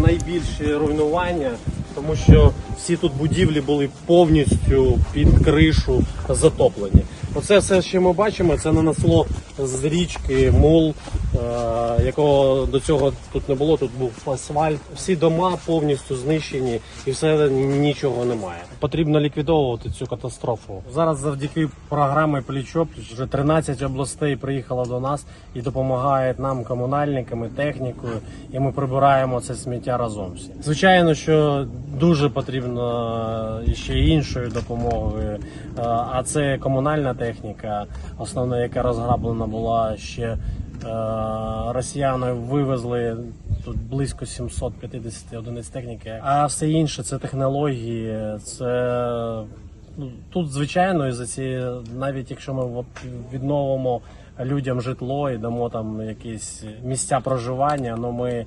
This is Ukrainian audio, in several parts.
найбільші руйнування, тому що всі тут будівлі були повністю під кришу затоплені. Оце все, що ми бачимо, це нанесло з річки мул, е, якого до цього тут не було. Тут був асфальт. Всі дома повністю знищені і все нічого немає. Потрібно ліквідовувати цю катастрофу. Зараз завдяки програмі Пліч-опліч вже 13 областей приїхало до нас і допомагають нам комунальниками, технікою, і ми прибираємо це сміття разом всі. Звичайно, що дуже потрібно е, ще іншої допомоги, е, а це комунальна техніка, основна, яка розграблена була ще е, росіяни вивезли тут близько 750 одиниць техніки. А все інше це технології, це ну, тут звичайно і за ці, навіть якщо ми відновимо людям житло і дамо там якісь місця проживання, але ми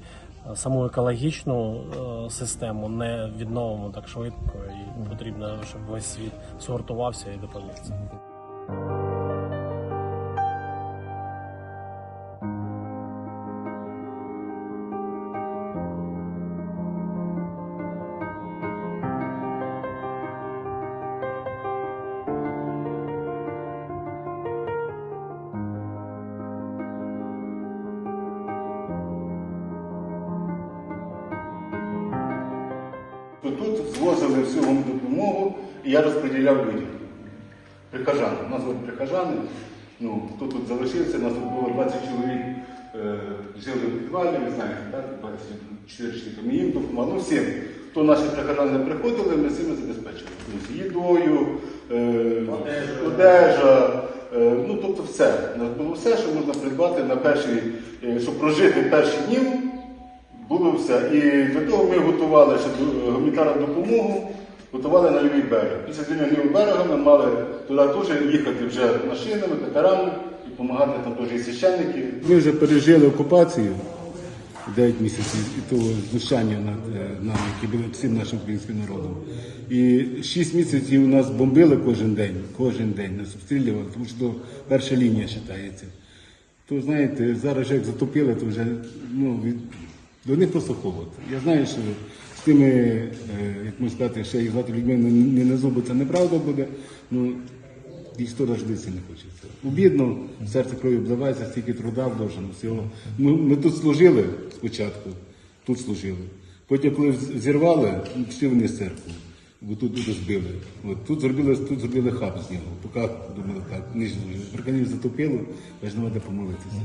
саму екологічну е, систему не відновимо так швидко, і потрібно, щоб весь світ згуртувався і допоміг. Тут звозили всю вам допомогу, і я розподіляв людям. Прихожани. У нас були прихожани. Ну, хто тут залишився, у нас тут було 20 чоловік, е, жили в підвалі, ви знаєте, так, 24 чоловіка. Ну, всім. Хто наші прихожани приходили, ми всіми забезпечили. Тобто їдою, е, одежа, е, ну тобто все. У нас було все, що можна придбати на перший, е, щоб прожити перші дні. Було все. І для того ми готували ще гуманітарну допомогу, готували на лівий берег. Після звільнення лівого берега ми мали туди теж їхати вже машинами, катерами і допомагати там теж і священники. Ми вже пережили окупацію 9 місяців і того знущання над е, нами, які були всім нашим українським народом. І 6 місяців нас бомбили кожен день, кожен день нас обстрілювали, тому що перша лінія вважається. То знаєте, зараз як затопили, то вже ну, від... до них просто холод. Я знаю, що тими, е, як можна сказати, ще їх звати людьми не, на зуби, це неправда буде. Ну, їх сто рождитися не хочеться. Обідно, серце кров'ю обливається, стільки труда вложено всього. Ми, ми тут служили спочатку, тут служили. Потім, коли зірвали, пішли з церкви. Бо тут тут збили. От, тут зробили, тут зробили хаб з нього. Поки думали так, ніж приконів затопило, аж нема де помолитися.